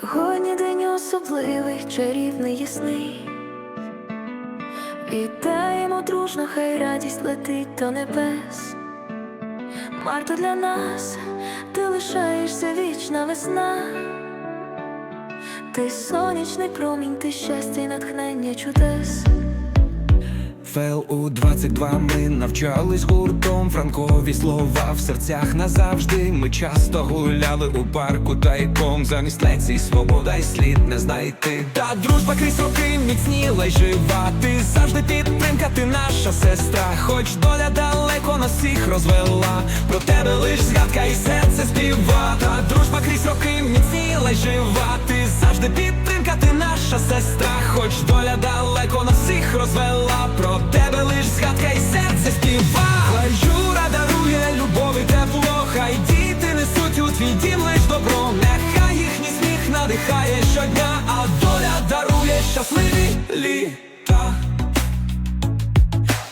Сьогодні день особливий, чарівний, ясний. Вітаємо дружно, хай радість летить до небес. Марто для нас, ти лишаєшся вічна весна. Ти сонячний промінь, ти щастя й натхнення чудес. Фел у 22 ми навчались гуртом Франкові слова в серцях назавжди. Ми часто гуляли у парку тайком Замість лекцій свобода й слід не знайти. Та дружба крізь роки міцніла й жива. Ти завжди підтримка, ти наша сестра. Хоч доля далеко нас всіх розвела. Про тебе лиш згадка і серце співа. Та дружба крізь роки міцніла й жива. Ти завжди підтримка, ти наша сестра. Хоч доля далеко нас всіх розвела. Сміх щодня, а доля дарує щасливі літа.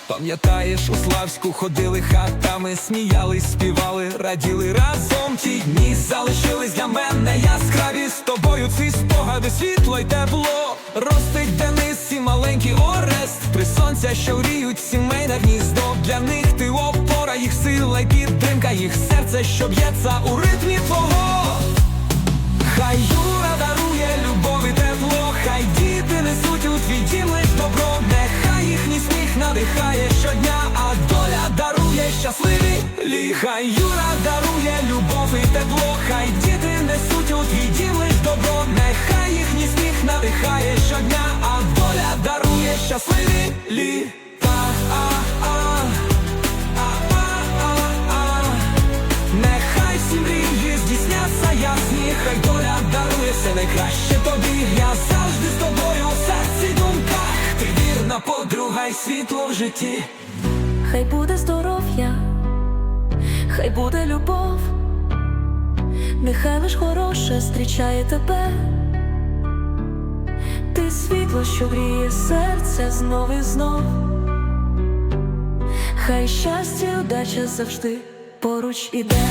Пам'ятаєш, у Славську ходили хатами, сміялись, співали, раділи разом. Ті дні залишились для мене яскраві з тобою ці спогади, світло й тепло. Ростить Денис і маленький Орест, при сонця, що гріють сімейне гніздо. Для них ти опора, їх сила підтримка, їх серце, що б'ється у ритмі лиш добро, нехай їхній сміх надихає щодня, а доля дарує щасливі лі. Хай Юра дарує любов і тепло, хай діти несуть у твій дім лиш добро, нехай їхній сміх надихає щодня, а доля дарує щасливі літа. Все найкраще тобі. Я завжди з тобою в серці думках. Ти вірна подруга й світло в житті. Хай буде здоров'я, хай буде любов, нехай лиш хороше зустрічає тебе. Ти світло, що гріє серце знов і знов. Хай щастя, удача завжди поруч іде.